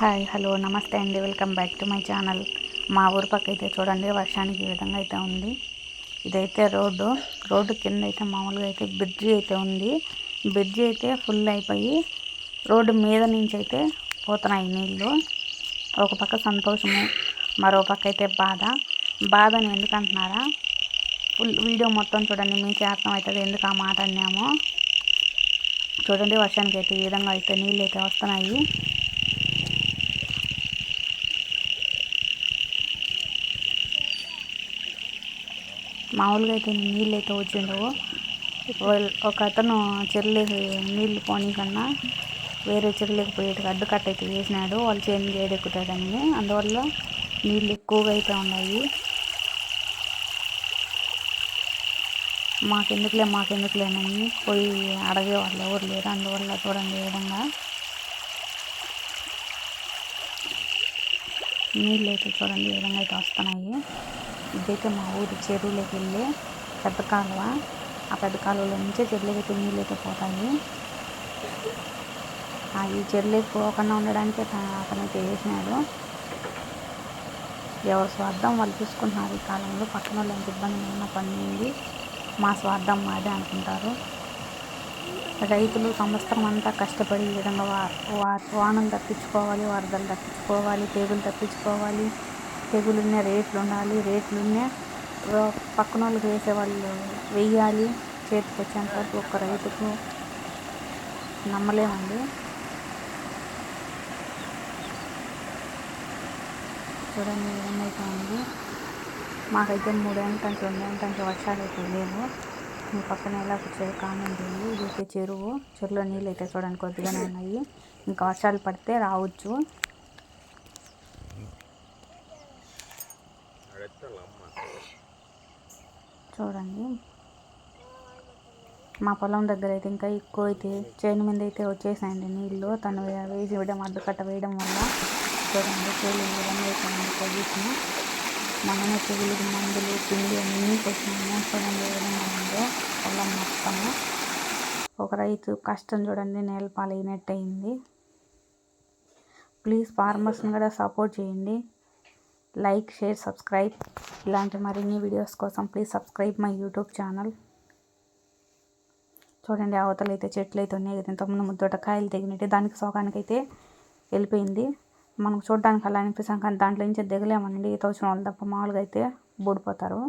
Hi hello నమస్తే అండి. Welcome back to my channel. మా ఊరు పక్క అయితే చూడండి వర్షానికి ఈ విధంగా అయితే ఉంది. ఇదైతే రోడ్డు. రోడ్డు కింద అయితే మామూలుగా అయితే బ్రిడ్జి అయితే ఉంది. బ్రిడ్జి అయితే ఫుల్ అయిపోయి రోడ్డు మీద నుంచి అయితే పోతున్నాయి నీళ్ళు ఒక పక్క సంతోషము మరో పక్క అయితే బాధ. బాధని ఎందుకు అంటున్నారా? ఫుల్ వీడియో మొత్తం చూడండి మీకు అర్థం అవుతుంది ఎందుకు ఆ మాట అన్నామో. చూడండి వర్షానికి అయితే ఈ విధంగా అయితే నీళ్ళు అయితే వస్తున్నాయి. మామూలుగా అయితే నీళ్ళు అయితే వచ్చిండవు ఒక అతను చెరువులోకి నీళ్ళు పోనీ కన్నా వేరే చెరువులోకి పోయేటికి అడ్డుకట్ట అయితే వేసినాడు వాళ్ళు చేను ఏడెక్కుతుందని అందువల్ల నీళ్ళు ఎక్కువగా అయితే ఉన్నాయి. మాకెందుకులే మాకెందుకులేనని పోయి అడిగే వాళ్ళు ఎవరు లేరు. అందువల్ల చూడండి ఈ విధంగా నీళ్ళు అయితే చూడండి ఈ విధంగా అయితే వస్తున్నాయి. ఇదైతే మా ఊరి చెరువులోకి వెళ్ళి పెద్ద కాలువ ఆ పెద్ద కాలువలో నుంచే చెరువులోకి అయితే నీళ్ళు అయితే పోతాయి. ఈ చెరువులోకి పోకుండా ఉండడానికే అతనైతే వేసినాడు. ఎవరి స్వార్థం వాళ్ళు చూసుకుంటున్నారు ఈ కాలంలో. పక్కన వాళ్ళు ఎంత ఇబ్బంది ఉన్న పని మా స్వార్థం మాదే అనుకుంటారు. రైతులు సంవత్సరం అంతా కష్టపడి ఈ విధంగా వా వానలు తప్పించుకోవాలి వరదలు తప్పించుకోవాలి తెగులు తప్పించుకోవాలి. తెగులున్న రేట్లు ఉండాలి. రేట్లున్న పక్కన వాళ్ళకి వేసేవాళ్ళు వెయ్యాలి. చేతికి వచ్చేంత వరకు ఒక్క రైతుకు నమ్మలేమండి. చూడండి ఏమైతే ఉంది మాకైతే మూడేళ్ళ నుంచి రెండేళ్ళ వర్షాలు అయితే లేవు. మీ పక్కన ఎలా వచ్చేది కామెంట్ ఇది అయితే చెరువు. చెరువులో నీళ్ళు అయితే చూడండి కొద్దిగానే ఉన్నాయి. ఇంకా వర్షాలు పడితే రావచ్చు. చూడండి. మా పొలం దగ్గర అయితే ఇంకా ఎక్కువ అయితే చేను మీద అయితే వచ్చేసాయండి నీళ్ళు. తను వేసి వేయడం అడ్డుకట్ట వేయడం వల్ల చూడండి చేలు విధంగా పొజిషన్. మనమే తెగులు మందులు పిండి అన్నీ కొట్టినాము చూడండి ఏ విధంగా ఉందో పొలం మొత్తము. ఒక రైతు కష్టం చూడండి నేల పాలైనట్టు అయింది ప్లీజ్ ఫార్మర్స్ని కూడా సపోర్ట్ చేయండి. Like share subscribe. ఇలాంటి మరిన్ని వీడియోస్ కోసం please subscribe my YouTube channel చూడండి అవతలు అయితే చెట్లు అయితే ఉన్నాయి కదా ఇంతకుముందు ముద్దట కాయలు దానికి సోకానికైతే వెళ్ళిపోయింది. మనకు చూడడానికి అలా అనిపిస్తాం కానీ దాంట్లో నుంచి దిగలేమనండి ఈత వచ్చిన వాళ్ళు తప్ప మామూలుగా అయితే బూడిపోతారు.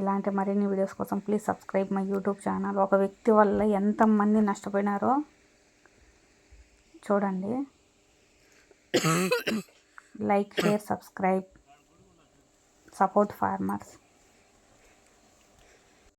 ఇలాంటి మరిన్ని వీడియోస్ కోసం please subscribe my YouTube channel ఒక వ్యక్తి వల్ల ఎంతమంది నష్టపోయినారో చూడండి. Like share subscribe. Support farmers